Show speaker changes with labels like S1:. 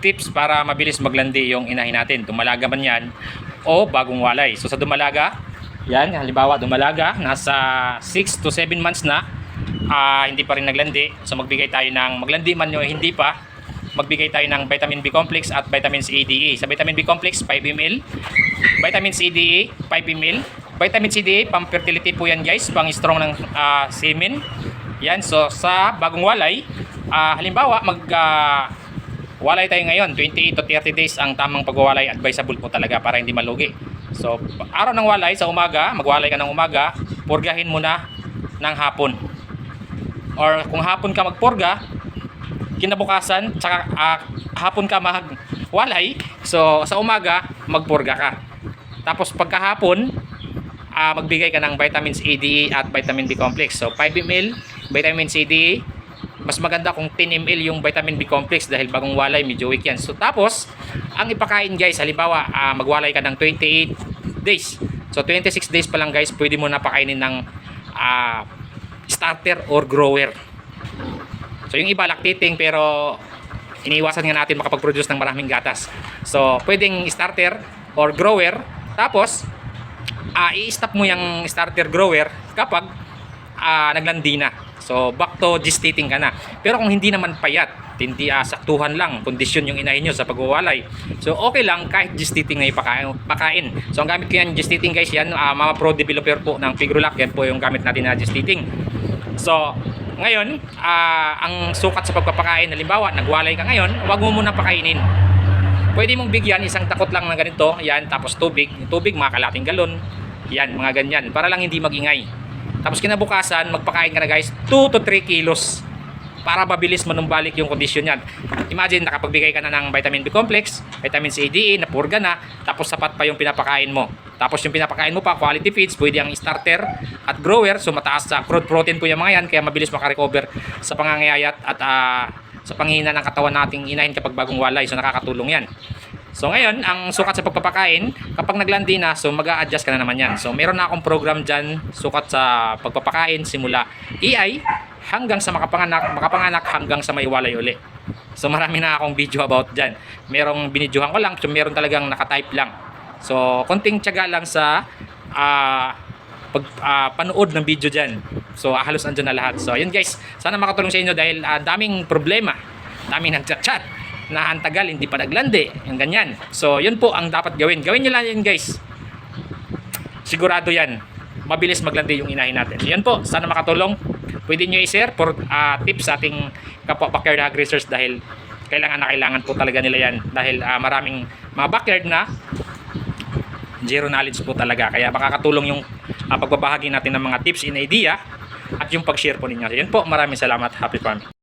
S1: tips para mabilis maglandi yung inahin natin. Dumalaga man yan o bagong walay. So sa dumalaga, yan, halimbawa dumalaga, nasa 6 to 7 months na, ah, hindi pa rin naglandi. So magbigay tayo ng, maglandi man o hindi pa, magbigay tayo ng vitamin B complex at vitamin C, D, E. Sa vitamin B complex, 5 ml. Vitamin C, D, E, 5 ml. Vitamin C, D, E, pang fertility po yan guys, pang strong ng ah, semen. Yan, so sa bagong walay, ah, halimbawa mag ah, walay tayo ngayon, 28 to 30 days ang tamang pagwawalay, advisable po talaga para hindi malugi. So, araw ng walay sa umaga, magwalay ka ng umaga, purgahin mo na ng hapon. Or kung hapon ka magpurga, kinabukasan, tsaka ah, hapon ka magwalay, so sa umaga, magpurga ka. Tapos pagkahapon, ah, magbigay ka ng vitamins A, D, at vitamin B complex. So 5 ml, vitamin C, D. Mas maganda kung 10 ml yung vitamin B complex dahil bagong walay, medyo weak yan. So tapos, ang ipakain guys, halimbawa, ah, magwalay ka ng 28 days. So 26 days pa lang guys, pwede mo na pakainin ng ah, starter or grower. So yung iba lactating pero iniiwasan nga natin makapag-produce ng maraming gatas. So pwedeng starter or grower tapos ah i-stop mo yung starter grower kapag ah, naglandi na. So back to gestating ka na. Pero kung hindi naman payat, hindi ah, saktuhan lang, kondisyon yung inahin nyo sa pagwawalay. So okay lang kahit gestating na ipakain. Pakain. So ang gamit ko yan gestating guys, yan ah, Mama Pro developer po ng Pigrolac, yan po yung gamit natin na gestating. So ngayon, ah, ang sukat sa pagpapakain, halimbawa, nagwalay ka ngayon, huwag mo muna pakainin. Pwede mong bigyan isang takot lang na ganito, yan, tapos tubig. Tubig, mga kalating galon, yan, mga ganyan, para lang hindi magingay. Tapos kinabukasan, magpakain ka na guys, 2 to 3 kilos para mabilis manumbalik yung kondisyon yan. Imagine, nakapagbigay ka na ng vitamin B complex, vitamin C, D, E, napurga na, tapos sapat pa yung pinapakain mo. Tapos yung pinapakain mo pa, quality feeds, pwede ang starter at grower, so mataas sa crude protein po yung mga yan, kaya mabilis makarecover sa pangangayayat at ah, sa panghina ng katawan nating inahin kapag bagong walay, so nakakatulong yan. So ngayon, ang sukat sa pagpapakain, kapag naglandi na, so mag adjust ka na naman yan. So meron na akong program dyan, sukat sa pagpapakain, simula EI hanggang sa makapanganak, makapanganak hanggang sa may walay uli. So marami na akong video about dyan. Merong binidyohan ko lang, so meron talagang nakatype lang. So konting tiyaga lang sa ah, pag ah, panood ng video dyan. So ah, halos andyan na lahat. So yun guys, sana makatulong sa inyo dahil ah, daming problema. Daming nagchat-chat na ang tagal hindi pa naglandi. Yung ganyan. So yun po ang dapat gawin. Gawin nyo lang yun guys. Sigurado yan. Mabilis maglandi yung inahin natin. Yan po. Sana makatulong. Pwede nyo i-share for ah, tips sa ating kapwa backyard hog racers dahil kailangan na kailangan po talaga nila yan. Dahil ah, maraming mga backyard na zero knowledge po talaga. Kaya makakatulong yung ah, pagbabahagi natin ng mga tips in idea at yung pag-share po ninyo. Yan po. Maraming salamat. Happy farming.